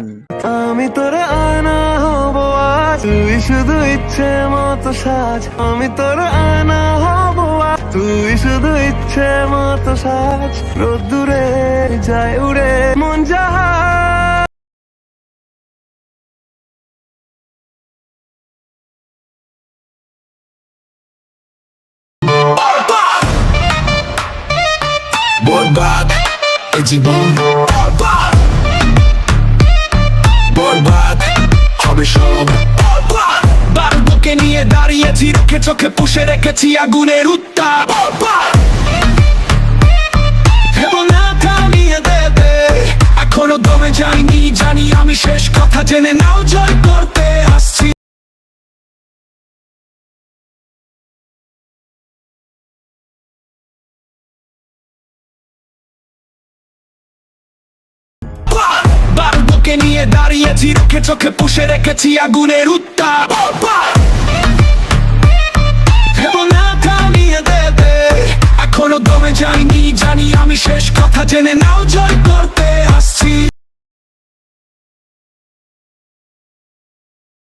আমি তোর আয়না হব আজ তুই শুধু ইচ্ছে মতো সাজ। আমি তোর আয়না হব আজ তুই শুধু ইচ্ছে মতো সাজ। রোদ্দুরে যায় উড়ে, মন যাহা জীবন। বরবাদ হবে সব। বারবুকে নিয়ে দাঁড়িয়েছি, রোখে চোখে পুষে রেখেছি আগুনের উত্তাপ। এখনও দমে যাইনি, জানি আমি শেষ কথা, জেনে নাও জয় করতে আসছি। বারবুকে নিয়ে দাঁড়িয়েছি, রুখে চোখে পুষে রেখেছি আগুনের উত্তাপ। এখনও দমে যাইনি, জানি আমি শেষ কথা। জেনে নাও, জয় করতে।